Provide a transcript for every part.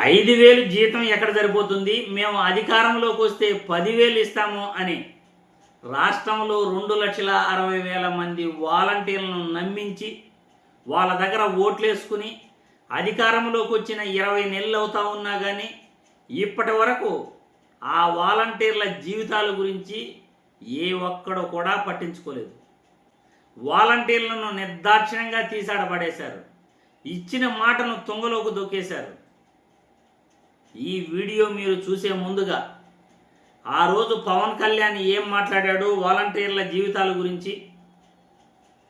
ఐదు వేలు జీతం ఎక్కడ సరిపోతుంది? మేము అధికారంలోకి వస్తే పదివేలు ఇస్తాము అని రాష్ట్రంలో రెండు లక్షల అరవై వేల మంది వాలంటీర్లను నమ్మించి వాళ్ళ దగ్గర ఓట్లేసుకుని అధికారంలోకి వచ్చిన ఇరవై నెలలు అవుతా ఉన్నా కానీ ఇప్పటి వరకు ఆ వాలంటీర్ల జీవితాల గురించి ఏ ఒక్కడు కూడా పట్టించుకోలేదు. వాలంటీర్లను నిర్దాక్షిణ్యంగా తీసాడబడేశారు ఇచ్చిన మాటను తుంగలోకి దొక్కేశారు. ఈ వీడియో మీరు చూసే ముందుగా ఆ రోజు పవన్ కళ్యాణ్ ఏం మాట్లాడాడు వాలంటీర్ల జీవితాల గురించి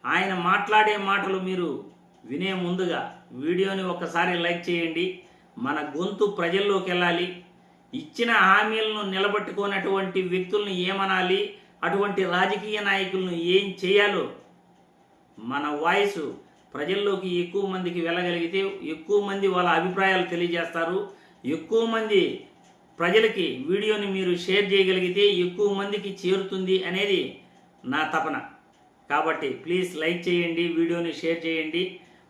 ఆయన మాట్లాడే మాటలు మీరు వినే ముందుగా వీడియోని ఒకసారి లైక్ చేయండి. మన గొంతు ప్రజల్లోకి వెళ్ళాలి. ఇచ్చిన హామీలను నిలబెట్టుకున్నటువంటి వ్యక్తులను ఏమనాలి? అటువంటి రాజకీయ నాయకులను ఏం చేయాలో? మన వాయిస్ ప్రజల్లోకి ఎక్కువ మందికి వెళ్ళగలిగితే ఎక్కువ మంది వాళ్ళ అభిప్రాయాలు తెలియజేస్తారు. ఎక్కువ మంది ప్రజలకి వీడియోని మీరు షేర్ చేయగలిగితే ఎక్కువ మందికి చేరుతుంది అనేది నా తపన. కాబట్టి ప్లీజ్ లైక్ చేయండి వీడియోని షేర్ చేయండి.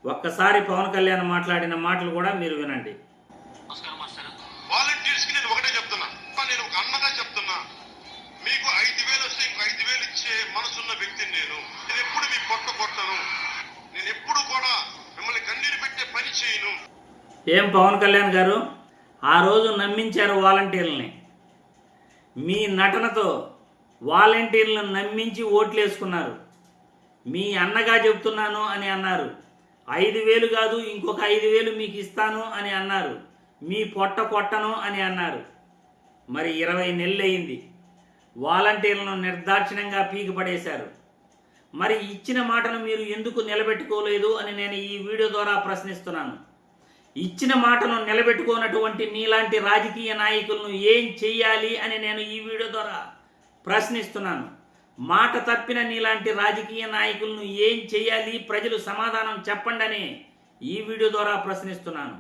ఒక్కసారి పవన్ కళ్యాణ్ మాట్లాడిన మాటలు కూడా మీరు వినండి. నేను ఒకటే చెప్తున్నా. నేను ఒక అన్నగా చెప్తున్నా. మీకు ఐదు వేలు వస్తే ఇంకో ఐదు వేలు ఇచ్చే మనసున్న వ్యక్తిని నేను. నేను ఎప్పుడు మీ పొట్ట కొట్టను. నేను ఎప్పుడు కూడా మిమ్మల్ని కన్నీరు పెట్టే పని చేయను. ఏం పవన్ కళ్యాణ్ గారు? ఆ రోజు నమ్మించారు వాలంటీర్లని. మీ నటనతో వాలంటీర్లను నమ్మించి ఓట్లేసుకున్నారు. మీ అన్నగా చెప్తున్నాను అని అన్నారు. ఐదు వేలు కాదు ఇంకొక ఐదు వేలు మీకు ఇస్తాను అని అన్నారు. మీ పొట్ట కొట్టను అని అన్నారు. మరి ఇరవై నెలలు అయింది వాలంటీర్లను నిర్దాక్షిణ్యంగా పీకిపడేశారు. మరి ఇచ్చిన మాటను మీరు ఎందుకు నిలబెట్టుకోలేదు అని నేను ఈ వీడియో ద్వారా ప్రశ్నిస్తున్నాను. ఇచ్చిన మాటను నిలబెట్టుకోనటువంటి నీలాంటి రాజకీయ నాయకులను ఏం చెయ్యాలి అని నేను ఈ వీడియో ద్వారా ప్రశ్నిస్తున్నాను. మాట తప్పిన నీలాంటి రాజకీయ నాయకులను ఏం చేయాలి ప్రజలు సమాధానం చెప్పండి అని ఈ వీడియో ద్వారా ప్రశ్నిస్తున్నాను.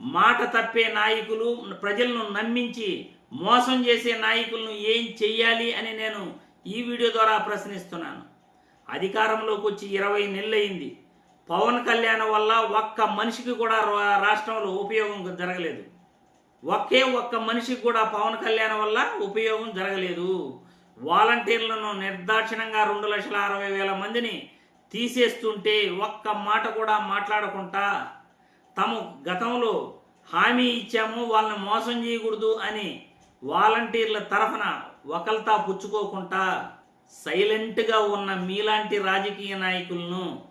మాట తప్పే నాయకులు ప్రజలను నమ్మించి మోసం చేసే నాయకులను ఏం చెయ్యాలి అని నేను ఈ వీడియో ద్వారా ప్రశ్నిస్తున్నాను. అధికారంలోకి వచ్చి ఇరవై నెలలైంది. పవన్ కళ్యాణ్ వల్ల ఒక్క మనిషికి కూడా రా- రాష్ట్రంలో ఉపయోగం జరగలేదు. ఒకే ఒక్క మనిషికి కూడా పవన్ కళ్యాణ్ వల్ల ఉపయోగం జరగలేదు. వాలంటీర్లను నిర్దాక్షిణంగా రెండు లక్షల అరవై వేల మందిని తీసేస్తుంటే ఒక్క మాట కూడా మాట్లాడకుండా తము గతంలో హామీ ఇచ్చాము వాళ్ళని మోసం చేయకూడదు అని వాలంటీర్ల తరఫున ఒకల్తా పుచ్చుకోకుండా సైలెంట్గా ఉన్న మీలాంటి రాజకీయ నాయకులను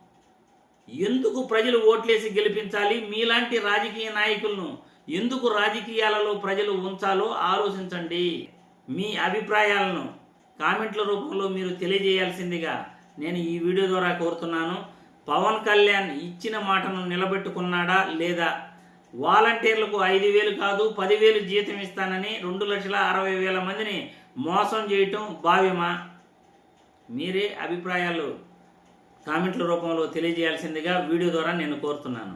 ఎందుకు ప్రజలు ఓట్లేసి గెలిపించాలి? మీలాంటి రాజకీయ నాయకులను ఎందుకు రాజకీయాలలో ప్రజలు ఉంచాలో ఆలోచించండి. మీ అభిప్రాయాలను కామెంట్ల రూపంలో మీరు తెలియజేయాల్సిందిగా నేను ఈ వీడియో ద్వారా కోరుతున్నాను. పవన్ కళ్యాణ్ ఇచ్చిన మాటను నిలబెట్టుకున్నాడా లేదా? వాలంటీర్లకు ఐదు వేలు కాదు పదివేలు జీతం ఇస్తానని రెండు లక్షల అరవై వేల మందిని మోసం చేయటం భావ్యమా? మీరే అభిప్రాయాలు కామెంట్ల రూపంలో తెలియజేయాల్సిందిగా వీడియో ద్వారా నేను కోరుతున్నాను.